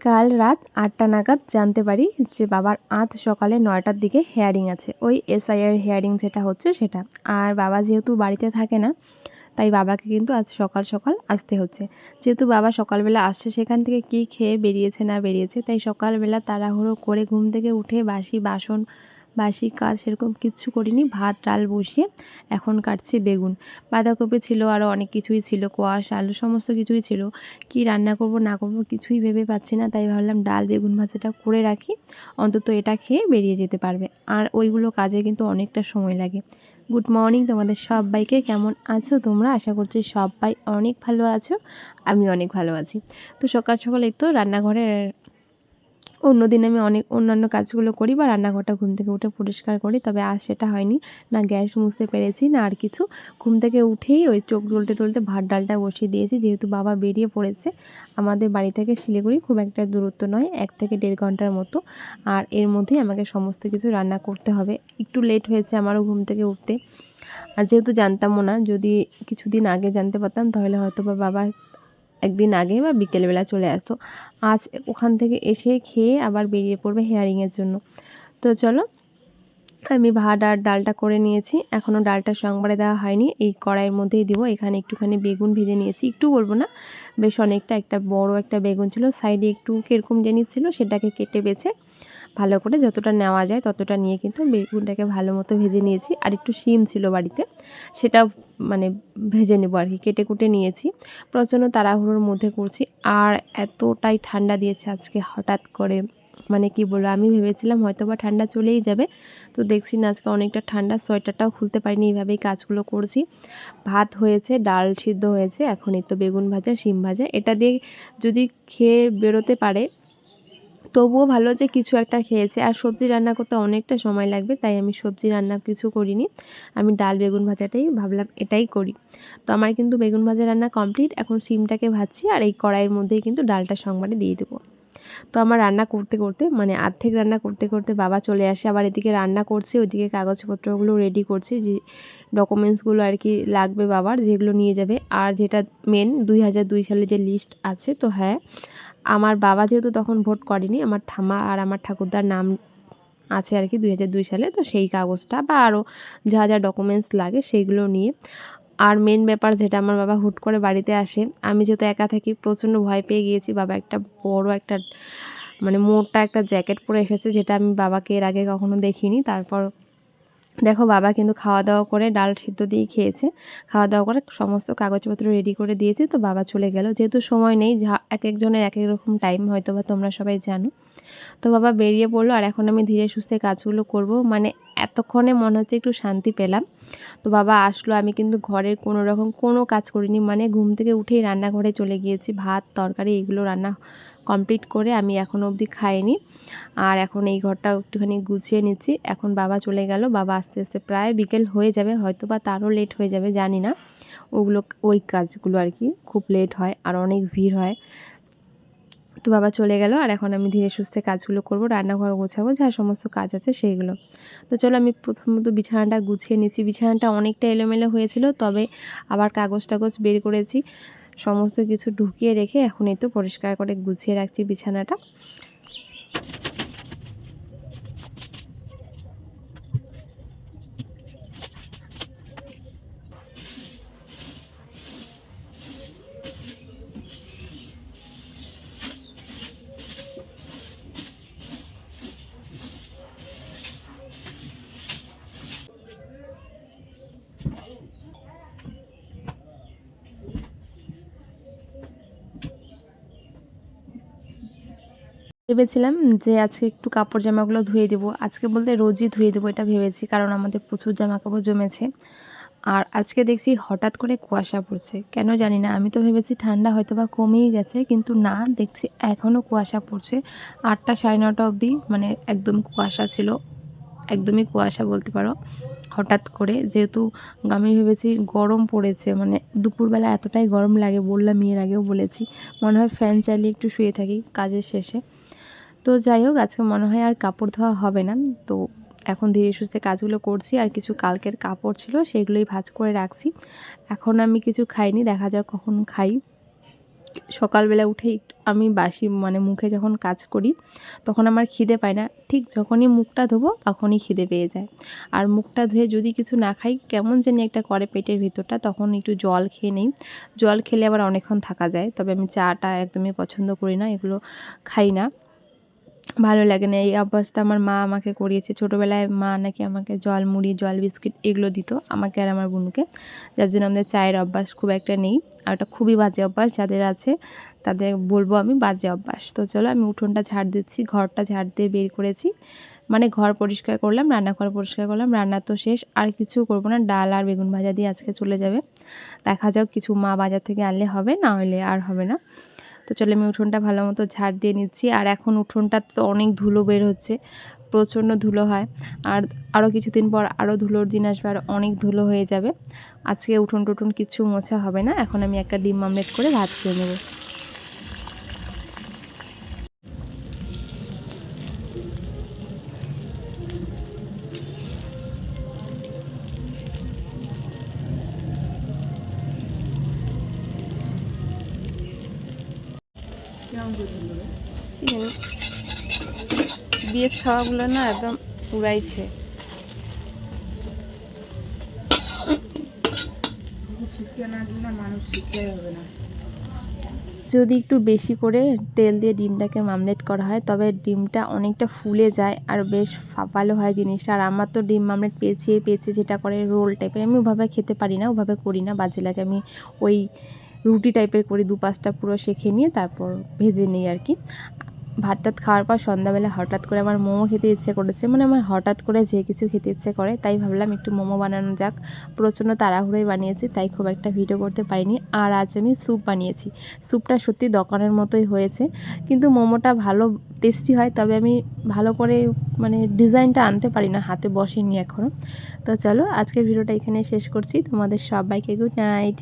কাল রাত আটটা নাগাদ জানতে পারি যে বাবার আজ সকালে নয়টার দিকে হেয়ারিং আছে। ওই এসআইআর হেয়ারিং যেটা হচ্ছে সেটা। আর বাবা যেহেতু বাড়িতে থাকে না, তাই বাবাকে কিন্তু আজ সকাল সকাল আসতে হচ্ছে। যেহেতু বাবা সকালবেলা আসছে, সেখান থেকে কী খেয়ে বেরিয়েছে না বেরিয়েছে, তাই সকালবেলা তাড়াহুড়ো করে ঘুম থেকে উঠে বাসি বাসন বাসি কাজ সেরকম কিচ্ছু করিনি, ভাত, ডাল বসিয়ে এখন কাটছি বেগুন। বাঁধাকপি ছিল আরও অনেক কিছুই ছিল, কোয়াশ, আলু, সমস্ত কিছুই ছিল। কি রান্না করব, না করব কিছুই ভেবে পাচ্ছি না, তাই ভাবলাম ডাল, বেগুন ভাজাটা করে রাখি। অন্তত এটা খেয়ে বেরিয়ে যেতে পারবে। আর ওইগুলো কাজে কিন্তু অনেকটা সময় লাগে। গুড মর্নিং তোমাদের সবাইকে, কেমন আছো তোমরা? আশা করছি সবাই অনেক ভালো আছো আমি অনেক ভালো আছি। তো সকাল সকাল তো রান্নাঘরে অন্য দিন আমি অনেক অন্যান্য কাজগুলো করি বা রান্নাঘরটা ঘুম থেকে উঠে পরিষ্কার করি, তবে আজ সেটা হয়নি। না গ্যাস মুছতে পেরেছি, না আর কিছু। ঘুম থেকে উঠেই ওই চোখ টলতে টলতে ভাত ডালটা বসিয়ে দিয়েছি, যেহেতু বাবা বেরিয়ে পড়েছে। আমাদের বাড়ি থেকে শিলিগুড়ি খুব একটা দূরত্ব নয়, এক থেকে দেড় ঘণ্টার মতো। আর এর মধ্যেই আমাকে সমস্ত কিছু রান্না করতে হবে। একটু লেট হয়েছে আমারও ঘুম থেকে উঠতে। আর যেহেতু জানতামও না, যদি কিছুদিন আগে জানতে পারতাম, তাহলে হয়তো বা বাবা একদিন আগে বা বিকেলবেলা চলে আসতো। আজ ওখান থেকে এসে খেয়ে আবার বেরিয়ে পড়বে হেয়ারিংয়ের জন্য। তো চলো, আমি ভাত আর ডালটা করে নিয়েছি। এখনও ডালটা সংবারে দেওয়া হয়নি। এই কড়াইয়ের মধ্যেই দিব। এখানে একটুখানি বেগুন ভেজে নিয়েছি। একটু বলব না, বেশ অনেকটা একটা বড় একটা বেগুন ছিল। সাইডে একটু কীরকম জিনিস ছিল, সেটাকে কেটে বেছে ভালো করে যতটা নেওয়া যায় ততটা নিয়ে কিন্তু বেগুনটাকে ভালো মতো ভেজে নিয়েছি। আর একটু শিম ছিল বাড়িতে সেটা মানে ভেজে নেব আর কি, কেটে কুটে নিয়েছি। প্রচণ্ড তাড়াহুড়োর মধ্যে করছি। আর এতটাই ঠান্ডা দিয়েছে আজকে হঠাৎ করে। মানে কি বলব, আমি ভেবেছিলাম হয়তো বা ঠান্ডা চলেই যাবে। তো দেখছি না আজকে অনেকটা ঠান্ডা, সোয়েটারটাও খুলতে পারিনি, এইভাবেই কাজগুলো করছি। ভাত হয়েছে, ডাল সিদ্ধ হয়েছে, এখন এই তো বেগুন ভাজা, শিম ভাজা। এটা দিয়ে যদি খেয়ে বেরোতে পারে তবুও ভালো যে কিছু একটা খেয়েছে। আর সবজি রান্না করতে অনেকটা সময় লাগবে, তাই আমি সবজি রান্না কিছু করিনি। আমি ডাল, বেগুন ভাজাটাই ভাবলাম এটাই করি। তো আমার কিন্তু বেগুন ভাজা রান্না কমপ্লিট, এখন সিমটাকে ভাজছি আর এই কড়াইয়ের মধ্যেই কিন্তু ডালটা সংবারে দিয়ে দেবো। তো আমার রান্না করতে করতে মানে আর্ধেক রান্না করতে করতে বাবা চলে আসে, আবার এদিকে রান্না করছে, ওইদিকে কাগজপত্রগুলো রেডি করছে, যে ডকুমেন্টসগুলো আর কি লাগবে বাবার, যেগুলো নিয়ে যাবে। আর যেটা মেন দুই হাজার দুই সালে যে লিস্ট আছে, তো হ্যাঁ আমার বাবা যেহেতু তখন ভোট করেনি, আমার ঠামা আর আমার ঠাকুরদার নাম আছে আর কি দুই হাজার দুই সালে, তো সেই কাগজটা বা আরও যা যা ডকুমেন্টস লাগে সেইগুলো নিয়ে। আর মেন ব্যাপার যেটা আমার বাবা হুট করে বাড়িতে আসে, আমি যেহেতু একা থাকি, প্রচণ্ড ভয় পেয়ে গিয়েছি, বাবা একটা বড় একটা মানে মোটা একটা জ্যাকেট পরে এসেছে, যেটা আমি বাবাকে এর আগে কখনো দেখিনি। তারপর দেখো বাবা কিন্তু খাওয়া দাওয়া করে ডাল সিদ্ধ দিয়ে খেয়েছে। খাওয়া দাওয়া করে সমস্ত কাগজপত্র রেডি করে দিয়েছে, তো বাবা চলে গেল। যেহেতু সময় নেই এক একজনের এক এক রকম টাইম হয়তো বা তোমরা সবাই জানো। তো বাবা বেরিয়ে পড়ল, আর এখন আমি ধীরে সুস্থে কাজগুলো করব। মানে এতক্ষণে মনে হচ্ছে একটু শান্তি পেলাম। তো বাবা আসলো, আমি কিন্তু ঘরের কোনো রকম কোনো কাজ করিনি। মানে ঘুম থেকে উঠেই রান্নাঘরে চলে গিয়েছি। ভাত, তরকারি, এগুলো রান্না কমপ্লিট করে আমি এখন অবধি খাইনি। আর এখন এই ঘরটা একটুখানি গুছিয়ে নিচ্ছি। এখন বাবা চলে গেল। বাবা আস্তে আস্তে প্রায় বিকেল হয়ে যাবে। হয়তো বা তারও লেট হয়ে যাবে, জানি না। ওগুলো, ওই কাজগুলো আর কি খুব লেট হয় আর অনেক ভিড় হয়। তো বাবা চলে গেল, আর এখন আমি ধীরে সুস্থে কাজগুলো করব, রান্নাঘর গোছাবো, যা সমস্ত কাজ আছে সেইগুলো। তো চলো আমি প্রথমত বিছানাটা গুছিয়ে নিচ্ছি। বিছানাটা অনেকটা এলোমেলো হয়েছিল, তবে আবার কাগজ টাগজ বের করেছি। সমস্ত কিছু ঢুকিয়ে রেখে এখন এই তো পরিষ্কার করে গুছিয়ে রাখছি বিছানাটা। ভেবেছিলাম যে আজকে একটু কাপড় জামাগুলো ধুয়ে দেবো। আজকে বলতে রোজই ধুয়ে দেবো এটা ভেবেছি, কারণ আমাদের প্রচুর জামা কাপড় জমেছে। আর আজকে দেখছি হঠাৎ করে কুয়াশা পড়ছে। কেন জানি না, আমি তো ভেবেছি ঠান্ডা হয়তো বা কমেই গেছে, কিন্তু না, দেখছি এখনও কুয়াশা পড়ছে। আটটা সাড়ে নটা অবধি মানে একদম কুয়াশা ছিল, একদমই কুয়াশা বলতে পারো। হঠাৎ করে যেহেতু আমি ভেবেছি গরম পড়েছে মানে দুপুরবেলা এতটাই গরম লাগে, বললাম এর আগেও বলেছি, মনে হয় ফ্যান চালিয়ে একটু শুয়ে থাকি কাজের শেষে। তো যাই হোক, আজকে মনে হয় আর কাপড় ধোয়া হবে না। তো এখন ধীরে সুস্থে কাজগুলো করছি আর কিছু কালকের কাপড় ছিল সেগুলোই ভাঁজ করে রাখছি। এখন আমি কিছু খাইনি, দেখা যাক কখন খাই। সকালবেলা উঠে আমি বাসি মানে মুখে যখন কাজ করি, তখন আমার খিদে পায় না। ঠিক যখনই মুখটা ধোবো, তখনই খিদে পেয়ে যায়। আর মুখটা ধুয়ে যদি কিছু না খাই, কেমন জানি একটা করে পেটের ভিতরটা, তখন একটু জল খেয়ে নেই। জল খেলে আবার অনেকক্ষণ থাকা যায়, তবে আমি চাটা একদমই পছন্দ করি না, এগুলো খাই না। ভালো লাগে না। এই অভ্যাসটা আমার মা আমাকে করিয়েছে। ছোটোবেলায় মা নাকি আমাকে জল, মুড়ি, জল, বিস্কিট এগুলো দিত, আমাকে আর আমার বোনকে। যার জন্য আমাদের চায়ের অভ্যাস খুব একটা নেই। আর ওটা খুবই বাজে অভ্যাস। যাদের আছে তাদের বলব আমি বাজে অভ্যাস। তো চলো আমি উঠোনটা ঝাড় দিচ্ছি, ঘরটা ঝাড় দিয়ে বের করেছি। মানে ঘর পরিষ্কার করলাম, রান্নাঘর পরিষ্কার করলাম, রান্না তো শেষ। আর কিছু করব না, ডাল আর বেগুন ভাজা দিয়ে আজকে চলে যাবে। দেখা যাক কিছু মা বাজার থেকে আনলে হবে, না হলে আর হবে না। তো চলে আমি উঠোনটা ভালো মতো ঝাড় দিয়ে নিচ্ছি। আর এখন উঠোনটা তো অনেক ধুলো বের হচ্ছে, প্রচণ্ড ধুলো হয়। আর আরও কিছুদিন পর আরও ধুলোর দিন আসবে আর অনেক ধুলো হয়ে যাবে। আজকে উঠোন টুঠোন কিছু মোছা হবে না। এখন আমি একটা ডিম আমলেট করে ভাত খেয়ে নেব। বিয়ের খাওয়াগুলো না একদম উড়াইছে যদি একটু বেশি করে তেল দিয়ে ডিমটাকে মামলেট করা হয়, তবে ডিমটা অনেকটা ফুলে যায় আর বেশ ভালো হয় জিনিসটা। আর আমার তো ডিম মামলেট পেঁচিয়ে পেঁচিয়ে যেটা করে রোল টাইপের, আমি ওভাবে খেতে পারি না, ওভাবে করি না, বাজে লাগে। আমি ওই রুটি টাইপের করি দু পাঁচটা পুরো শেখে নিয়ে তারপর ভেজে নিই আর কি। ভাত টাত খাওয়ার পর সন্ধ্যাবেলা হঠাৎ করে আমার মোমো খেতে ইচ্ছে করেছে মানে আমার হঠাৎ করে যে কিছু খেতে ইচ্ছে করে, তাই ভাবলাম একটু মোমো বানানো যাক। প্রচণ্ড তাড়াহুড়োই বানিয়েছি, তাই খুব একটা ভিডিও করতে পারিনি। আর আজ আমি স্যুপ বানিয়েছি। স্যুপটা সত্যি দোকানের মতোই হয়েছে, কিন্তু মোমোটা ভালো টেস্টি হয়, তবে আমি ভালো করে মানে ডিজাইনটা আনতে পারি না, হাতে বসেনি এখনও তো চলো আজকের ভিডিওটা এখানে শেষ করছি। তোমাদের সবাইকে গুড নাইট।